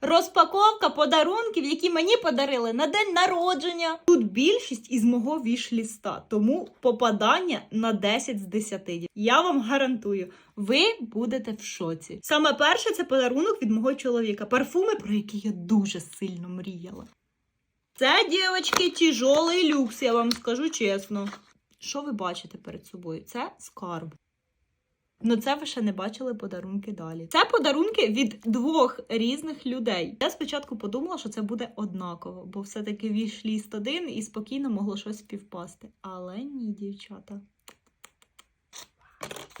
Розпаковка подарунків, які мені подарили на день народження. Тут більшість із мого віш-ліста, тому попадання на 10 з 10. Я вам гарантую, ви будете в шоці. Саме перше це подарунок від мого чоловіка. Парфуми, про які я дуже сильно мріяла. Це, дівчатки, тяжолий люкс, я вам скажу чесно. Що ви бачите перед собою? Це скарб. Ну, це ви ще не бачили подарунки далі. Це подарунки від двох різних людей. Я спочатку подумала, що це буде однаково, бо все-таки вішліст один і спокійно могло щось співпасти. Але ні, дівчата.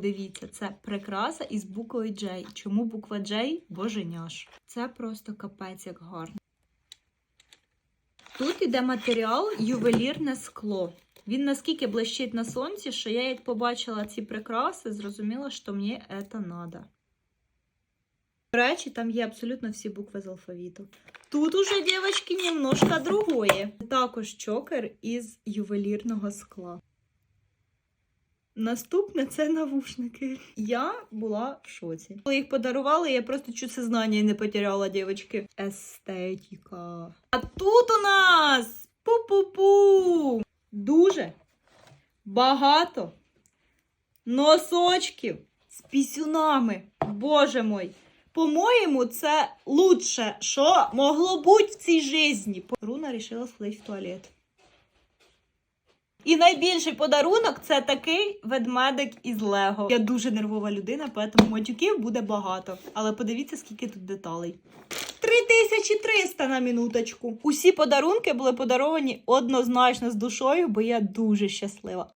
Дивіться, це прикраса із буквою J. Чому буква J? Боженяш. Це просто капець як гарно. Тут іде матеріал ювелірне скло. Він наскільки блищить на сонці, що я як побачила ці прикраси, зрозуміла, що мені це надо. До речі, там є абсолютно всі букви з алфавіту. Тут уже, дівчатки, немножко другое. Також чокер із ювелірного скла. Наступне це навушники. Я була в шоці. Коли їх подарували, я просто чуть сознання не потеряла, дівчатки. Естетика. А тут у нас пу-пу-пу. Дуже багато носочків з пісюнами. Боже мой. По-моєму, це лучше, що могло бути в цій житті. Руна вирішила сходити в туалет. І найбільший подарунок це такий ведмедик із Лего. Я дуже нервова людина, тому матюків буде багато. Але подивіться, скільки тут деталей. 3300 на минуточку. Усі подарунки були подаровані однозначно з душою, бо я дуже щаслива.